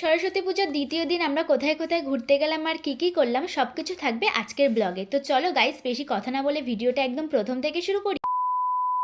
সরস্বতী পুজোর দ্বিতীয় দিন আমরা কোথায় কোথায় ঘুরতে গেলাম আর কী কী করলাম সব কিছু থাকবে আজকের ব্লগে। তো চলো গাইস বেশি কথা না বলে ভিডিওটা একদম প্রথম থেকে শুরু করি।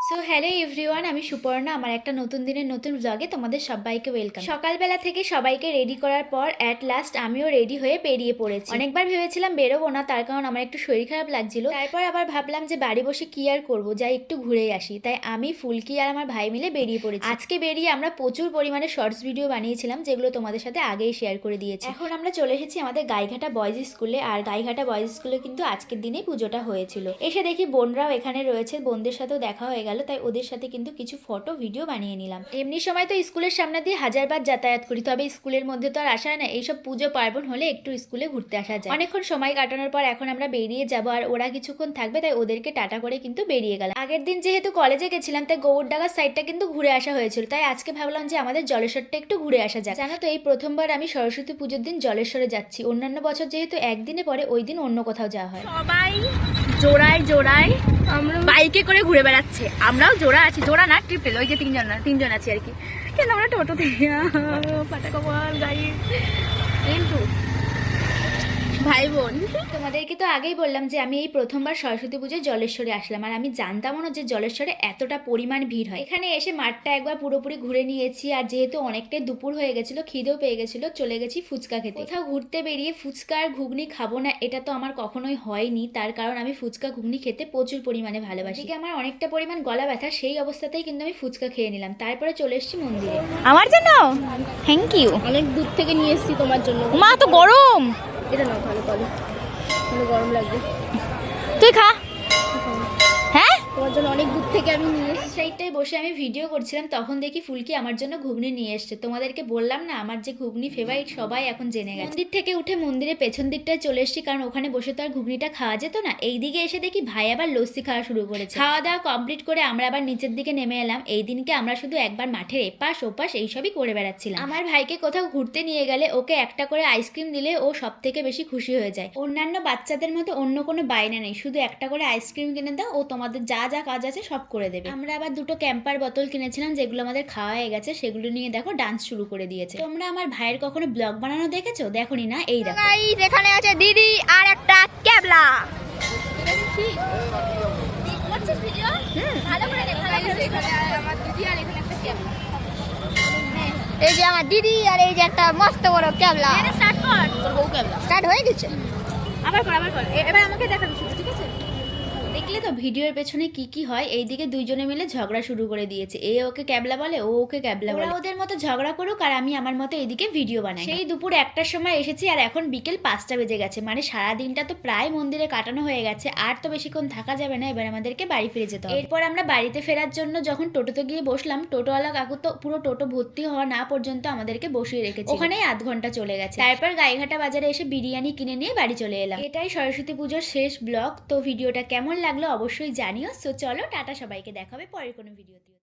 সো হ্যালো এভরিওয়ান আমি সুপর্ণা, আমার একটা নতুন দিনের নতুন ব্লগে তোমাদের সবাইকে ওয়েলকাম সকালবেলা থেকে সবাইকে রেডি করার পর অ্যাট লাস্ট আমিও রেডি হয়ে বেরিয়ে পড়েছি। অনেকবার ভেবেছিলাম বেরোবো না, তার কারণ আমার একটু শরীর খারাপ লাগছিল। তারপর আবার ভাবলাম যে বাড়ি বসে কি আর করব, যাই একটু ঘুরেই আসি। তাই আমি, ফুলকি আর আমার ভাই মিলে বেরিয়ে পড়েছি। আজকে বেরিয়ে আমরা প্রচুর পরিমাণে শর্টস ভিডিও বানিয়েছিলাম, যেগুলো তোমাদের সাথে আগেই শেয়ার করে দিয়েছি। এখন আমরা চলে এসেছি আমাদের গাইঘাটা বয়েজ স্কুলে আর গাইঘাটা বয়েজ স্কুলে কিন্তু আজকের দিনেই পুজোটা হয়েছিল। এসে দেখি বোনরাও এখানে রয়েছে, বোনদের সাথেও দেখা হয়ে গেল। তাই ওদের সাথে কিন্তু কিছু ফটো ভিডিও বানিয়ে নিলাম। এমনি সময় তো স্কুলের সামনে দিয়ে হাজারবার যাতায়াত করি তবে স্কুলের মধ্যে তো আর আসা হয় না। এইসব পুজো পার্বণ হলে একটু স্কুলে ঘুরতে আসা যায়। অনেকক্ষণ সময় কাটানোর পর এখন আমরা বেরিয়ে যাব আর ওরা কিছুক্ষণ থাকবে তাই ওদেরকে টাটা করে কিন্তু বেরিয়ে গেলাম। আগের দিন যেহেতু কলেজে গেছিলাম তাই গোবরডাঙ্গার সাইডটা কিন্তু ঘুরে আসা হয়েছিল। তাই আজকে ভাবলাম যে আমাদের জলেশ্বরটা একটু ঘুরে আসা যাক। জানো তো এই প্রথমবার আমি সরস্বতী পুজোর দিন জলেশ্বরে যাচ্ছি। অন্যান্য বছর যেহেতু একদিনে পরে ওই দিন অন্য কোথাও যাওয়া হয়। সবাই জোড়ায় জোড়ায় আমরা বাইকে করে ঘুরে বেড়াচ্ছে। আমরাও জোড়া আছি, জোড়া না ট্রিপল ওই যে তিনজন না তিনজন আছি আর কি। কেন আমরা পাটা কপাল গাড়ি। কিন্তু ভাই বোন তোমাদেরকে তো আগেই বললাম যে আমি এই প্রথমবার সরস্বতী পুজোয় জলেশ্বরে আসলাম। আর আমি জানতামও না যে জলেশ্বরে এতটা পরিমাণ ভিড় হয়। এখানে এসে মাঠটা একবার পুরোপুরি ঘুরে নিয়েছি। আর যেহেতু অনেকটাই দুপুর হয়ে গেছিল খিদেও পেয়ে গেছিল চলে গেছি ফুচকা খেতে। কোথাও ঘুরতে বেরিয়ে ফুচকা আর ঘুগনি খাব না এটা তো আমার কখনোই হয়নি। তার কারণ আমি ফুচকা ঘুগনি খেতে প্রচুর পরিমাণে ভালোবাসি। এদিকে আমার অনেকটা পরিমাণ গলা ব্যথা সেই অবস্থাতেই কিন্তু আমি ফুচকা খেয়ে নিলাম। তারপরে চলে এসেছি মন্দিরে। আমার জন্য? থ্যাংক ইউ অনেক দূর থেকে নিয়ে এসেছি তোমার জন্য। মা তো গরম! এটা না ভালো কলে গরম লাগবে। তুই খা। তোমার জন্য অনেক দূর থেকে আমি নিয়ে এসেছি। সাইডটায় বসে আমি ভিডিও করছিলাম, তখন দেখি ফুলকি আমার জন্য ঘুগনি নিয়ে এসছে। তোমাদেরকে বললাম না, আমার যে ঘুগনি ফেভারিট সবাই এখন জেনে গেছে। মন্দির থেকে উঠে মন্দিরের পেছন দিকটায় চলে এসেছি, কারণ ওখানে বসে তো আর ঘুগনিটা খাওয়া যেত না। এই দিকে এসে দেখি ভাই আবার লস্যি খাওয়া শুরু করেছে। খাওয়া দাওয়া কমপ্লিট করে আমরা আবার নিচের দিকে নেমে এলাম। এই দিনকে আমরা শুধু একবার মাঠের এপাশ ওপাশ এইসবই করে বেড়াচ্ছিলাম। আমার ভাইকে কোথাও ঘুরতে নিয়ে গেলে ওকে একটা করে আইসক্রিম দিলে ও সব থেকে বেশি খুশি হয়ে যায়। অন্যান্য বাচ্চাদের মতো অন্য কোনো বাইনা নেই। শুধু একটা করে আইসক্রিম কিনে দাও, ও তোমাদের যা যা কাজ আছে সব করে দেবে। আমরা আবার দুটো ক্যাম্পার বোতল কিনেছিলাম যেগুলো আমাদের খাওয়া হয়ে গেছে সেগুলো নিয়ে দেখো ডান্স শুরু করে দিয়েছে। তোমরা আমার ভাইয়ের কখনো ব্লগ বানানো দেখেছ? দেখোনি না এই দেখো। এখানে আছে দিদি আর একটা ক্যাবলা। এই যে আমার দিদি আর এই যে একটা মস্ত বড় ক্যাবলা। স্টার্ট হয়ে গেছে। আবার কর আবার কর। এবার আমাকে দেখাবি ঠিক আছে? দেখলে তো ভিডিওর পেছনে কি কি হয়? এইদিকে দুইজনে মিলে ঝগড়া শুরু করে দিয়েছে। এ ওকে ক্যাবলা বলে ও ওকে ক্যাবলা বলে। ওদের মতো ঝগড়া করুক আর আমি আমার মতো এইদিকে ভিডিও বানাই। সেই দুপুর একটার সময় এসেছি আর এখন বিকেল পাঁচটা বেজে গেছে। মানে সারা দিনটা তো প্রায় মন্দিরে কাটানো হয়ে গেছে। আর তো বেশিক্ষণ থাকা যাবে না এবার আমাদেরকে বাড়ি ফিরে যেতে হবে। এরপর আমরা বাড়িতে ফেরার জন্য যখন টোটোতে গিয়ে বসলাম টোটোওয়ালা কাকু তো পুরো টোটো ভর্তি হওয়া না পর্যন্ত আমাদেরকে বসিয়ে রেখেছে ওখানেই আধ ঘণ্টা চলে গেছে। তারপর গাইঘাটা বাজারে এসে বিরিয়ানি কিনে নিয়ে বাড়ি চলে এলাম। এটাই সরস্বতী পুজোর শেষ ব্লগ। তো ভিডিওটা কেমন লাগল অবশ্যই জানিও। সো চলো টাটা সবাইকে দেখাবে পরের কোনো ভিডিওতে